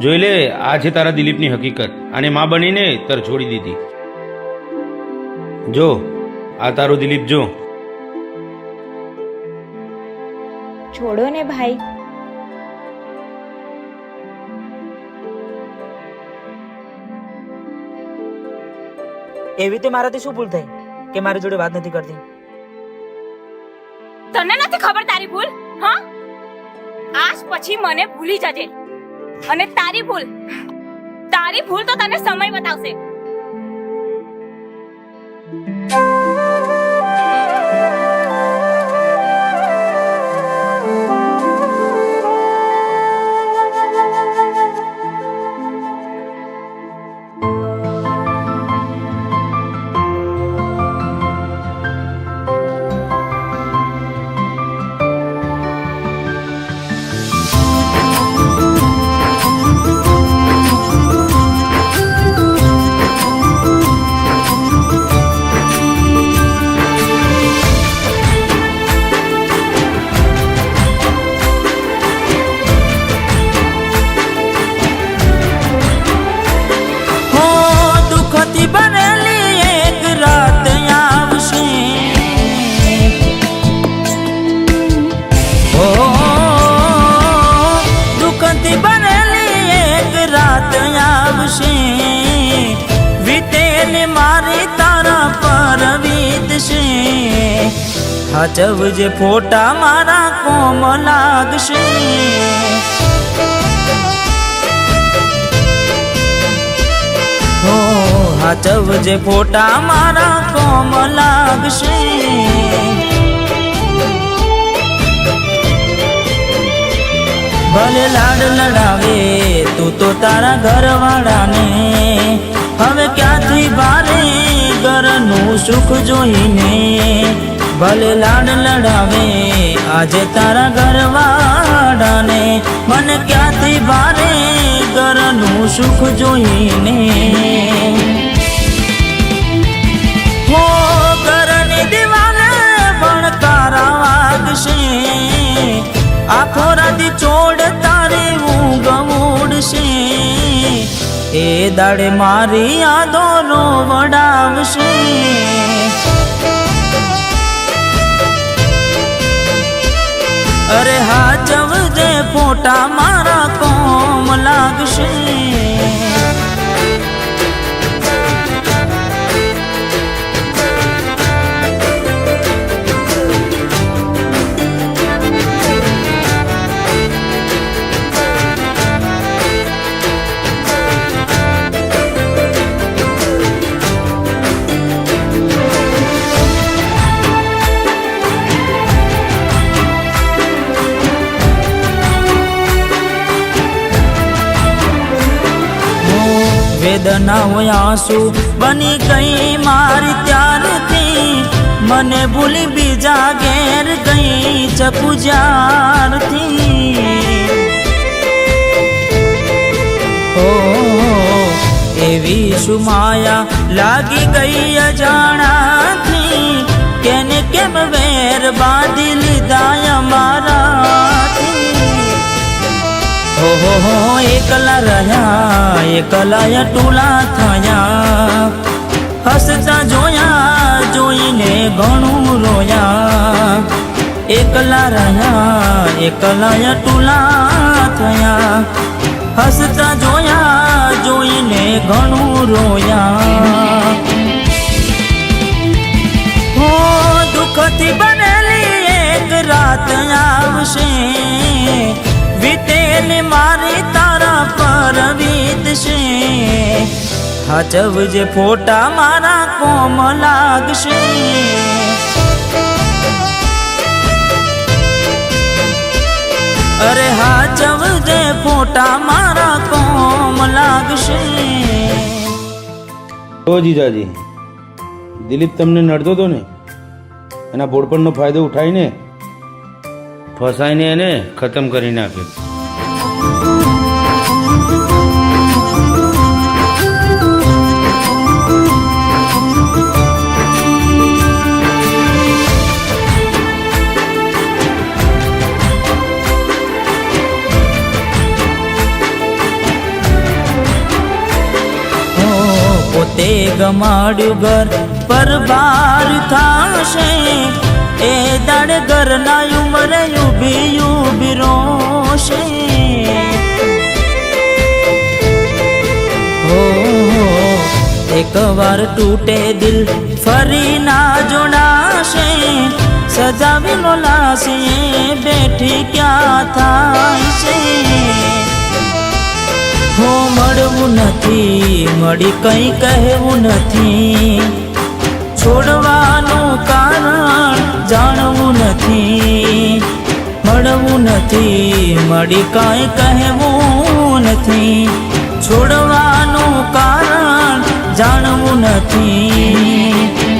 જોઈ લે આ છે તારા દિલીપની હકીકત અને માં બનીને તર છોડી દીધી. જો આ તારો દિલીપ જો. છોડો ને ભાઈ. એવી રીતે મારાથી શું ભૂલ થઈ કે મારી જોડે વાત નથી કરતી? તને નથી ખબર તારી ભૂલ? હા? આજ પછી મને ભૂલી જજે. અને તારી ભૂલ. તારી ભૂલ તો તને સમય બતાવશે. વીતેલી મારે તારા પર વીતશે હાચવજે ફોટા મારા કોમ લાગશે. હો હાચવજે ફોટા મારા કોમ લાગશે. ભલે લાડ લડાવે, તું તો તારા ઘરવાળાને સુખ જોઈને ભલે લાડ લડાવે, આજે તારા ઘરવાળાને મને ક્યાંથી ભારે? ઘરનું સુખ જોઈને. હો, ઘરની દિવાલે ભણકારા વાગશે. આખો રાતી ચોડ એ દાડે મારી યાદો વડાવશે. અરે હાચવજે ફોટા વેદના બની ગઈ મારી ત્યારથી. મને ભૂલી બીજા ઘેર ગઈ ચપુજારથી ઓ એવી સુમાયા લાગી ગઈ અજાણાથી. કેને કેમ વેર બાંધી લીધા અમારાથી હો હો હો એકલા રહ્યા, એકલા ટુલા થયા. હસતા જોયા, જોઈને ઘણું રોયા. એકલા રહ્યા, એકલા ટુલા થયા. હસતા જોયા, જોઈને ઘણું રોયા. હો દુઃખથી બનેલી એક રાત આવશે. વીતેલી મારી તારા પર વીતશે હાચવજે ફોટા મારા કોમ લાગશે અરે હાચવજે ફોટા મારા કોમ લાગશે તો જીજાજી, દિલીપ તમને નડતો હતો ને? એના બોડપણનો ફાયદો ઉઠાવીને ફસાઈને એને ખતમ કરી નાખ્યો ગમાડ્યું ઘર પર બાર થાશે. એ દાડે ઘરના ઉમરે ઊભી ઊભી રોશે. એક વાર તૂટે દિલ ફરી ના જોડાશે. સજાવેલો લાશે બેઠી ક્યાં થાય છે નથી, મળી કંઈ કહેવું નથી. છોડવાનું કારણ જાણવું નથી, મળવું નથી, મળી કાંઈ કહેવું નથી. છોડવાનું કારણ જાણવું નથી.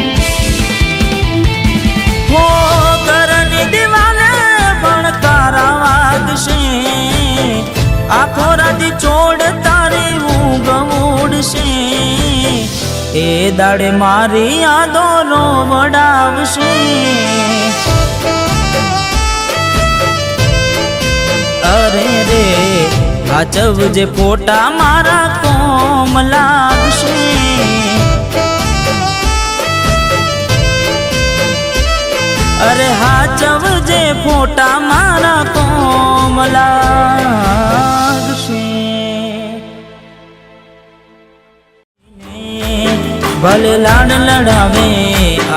દાડે મારી યાદો નો વડાવશે. અરે રે, હાચવજે ફોટા મારા કોમ લાગશે. અરે હાચવજે ફોટા મારા કોમ લાગશે. ભલે લાડ લડાવે,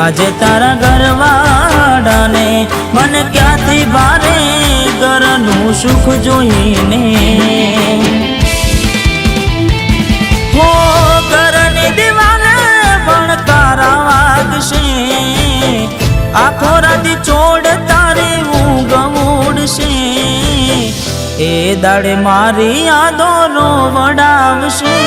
આજે તારા ઘરવાળાને મને ક્યાંથી ભારે ઘરનું સુખ જોઈને? હો ઘરની દિવાને પણ તારા વાગશે, આખો રાતી ચોડ તારે ઊંઘ ઉડશે એ દાડે મારી યાદો નો વડાવશે.